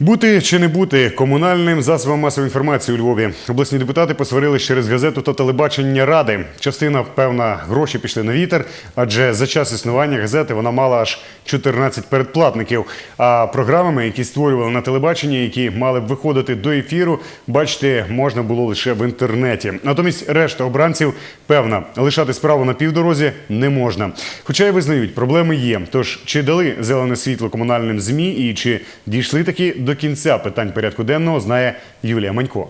Бути чи не бути комунальним засобом масової інформації у Львові. Обласні депутати посварились через газету та телебачення ради. Частина, певна, гроші пішли на вітер, адже за час існування газети вона мала аж 14 передплатників. А програмами, які створювали на телебаченні, які мали б виходити до ефіру, бачити можна було лише в інтернеті. Натомість решта обранців певна, лишати справу на півдорозі не можна. Хоча й визнають, проблеми є. Тож чи дали зелене світло комунальним змі і чи дійшли таки до кінця питань порядку денного, знає Юлія Манько.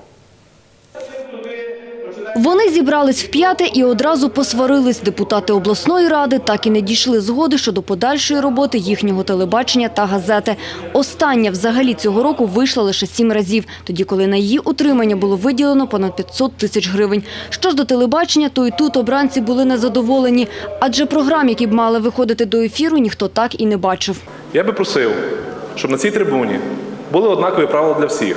Вони зібрались в п'яте і одразу посварились. Депутати обласної ради так і не дійшли згоди щодо подальшої роботи їхнього телебачення та газети. Остання взагалі цього року вийшла лише сім разів, тоді коли на її утримання було виділено понад 500 тисяч гривень. Що ж до телебачення, то і тут обранці були незадоволені, адже програм, які б мали виходити до ефіру, ніхто так і не бачив. Я би просив, щоб на цій трибуні були однакові правила для всіх.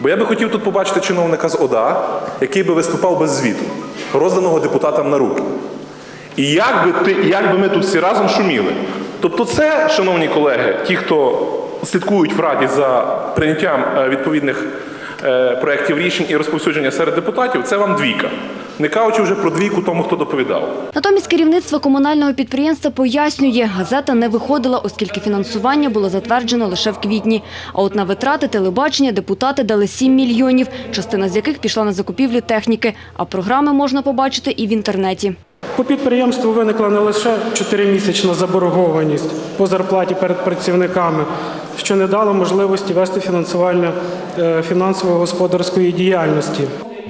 Бо я би хотів тут побачити чиновника з ОДА, який би виступав без звіту, розданого депутатам на руки. І як би, ти, як би ми тут всі разом шуміли. Тобто, це, шановні колеги, ті, хто слідкують в Раді за прийняттям е, відповідних проєктів рішень і розповсюдження серед депутатів, це вам двійка. Не кажучи вже про двійку тому, хто доповідав. Натомість керівництво комунального підприємства пояснює, газета не виходила, оскільки фінансування було затверджено лише в квітні. А от на витрати телебачення депутати дали 7 мільйонів, частина з яких пішла на закупівлю техніки. А програми можна побачити і в інтернеті. По підприємству виникла не лише 4-місячна заборгованість по зарплаті перед працівниками, що не дало можливості вести фінансування е, фінансово-господарської діяльності.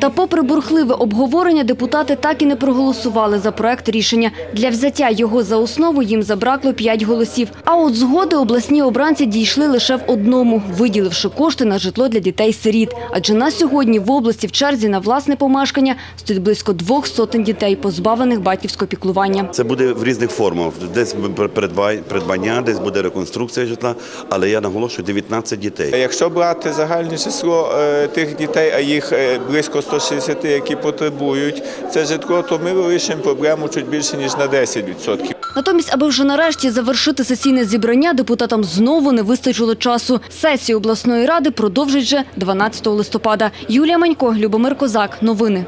Та попри бурхливе обговорення, депутати так і не проголосували за проект рішення. Для взяття його за основу їм забракло 5 голосів. А от згоди обласні обранці дійшли лише в одному, виділивши кошти на житло для дітей-сиріт. Адже на сьогодні в області в черзі на власне помешкання стоїть близько двох сотень дітей, позбавлених батьківського піклування. Це буде в різних формах. Десь придбання, десь буде реконструкція житла, але я наголошую 19 дітей. Якщо брати загальне число е, тих дітей, а їх е, близько 160, які потребують це житло, то ми вирішимо проблему чуть більше ніж на 10%. Натомість, аби вже нарешті завершити сесійне зібрання, депутатам знову не вистачило часу. Сесію обласної ради продовжить вже 12 листопада. Юлія Манько, Любомир Козак. Новини.